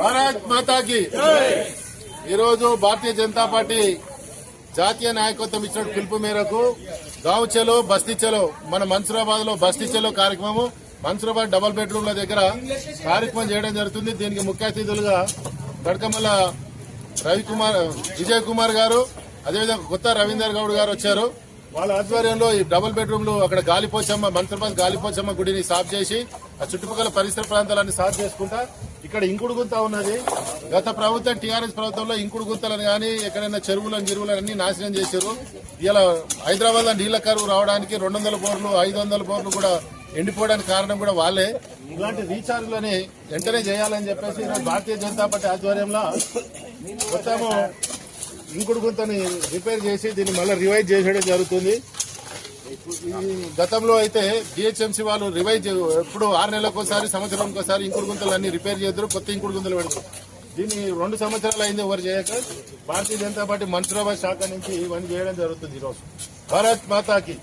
భారత్ మాతాకి. ఈరోజు భారతీయ జనతా పార్టీ జాతీయ నాయకత్వం ఇచ్చిన పిలుపు మేరకు గావుచెలో బస్తీచెలో బస్తీ మన మన్సూరాబాద్లో బస్తీచెలో కార్యక్రమం మన్సూరాబాద్ డబల్ బెడ్రూమ్ల దగ్గర కార్యక్రమం చేయడం జరుగుతుంది. దీనికి ముఖ్య అతిథులుగా కడకమల్ల రవికుమార్ విజయ్ కుమార్ గారు అదేవిధంగా కొత్త రవీందర్ గౌడ్ గారు వచ్చారు. వాళ్ళ ఆధ్వర్యంలో ఈ డబుల్ బెడ్రూమ్లు అక్కడ గాలిపోచమ్మ మన్సూరాబాద్ గాలిపోచమ్మ గుడిని సాఫ్ చేసి ఆ చుట్టుపక్కల పరిసర ప్రాంతాలన్నీ సాధ చేసుకుంటా. ఇక్కడ ఇంకుడు గుంత ఉన్నది. గత ప్రభుత్వం టీఆర్ఎస్ ప్రభుత్వంలో ఇంకుడు గుంతలను కానీ ఎక్కడైనా చెరువులను చెరువులను అన్ని నాశనం చేశారు. ఇలా హైదరాబాద్లో నీళ్ళ కరువు రావడానికి రెండు వందల బోర్లు ఐదు వందల బోర్లు కూడా ఎండిపోవడానికి కారణం కూడా వాళ్ళే. ఇలాంటి రీఛార్జ్లని వెంటనే చేయాలని చెప్పేసి భారతీయ జనతా పార్టీ ఆధ్వర్యంలో మొత్తము ఇంకుడు గుంతని రిపేర్ చేసి దీన్ని మళ్ళీ రివైజ్ చేసేయడం జరుగుతుంది. గతంలో అయితే డిహెచ్ఎంసీ వాళ్ళు రివైజ్ ఎప్పుడు ఆరు నెలలకు ఒకసారి సంవత్సరానికి ఒకసారి ఇంకుడు గుంతలు అన్ని రిపేర్ చేద్దరు కొత్త ఇంకుడు గుంతలు పెడతారు. దీన్ని రెండు సంవత్సరాలు అయింది ఎవరు చేయక భారతీయ జనతా పార్టీ మన్సూరాబాద్ శాఖ నుంచి ఇవన్నీ చేయడం జరుగుతుంది ఈరోజు. భారత్ మాతాకి.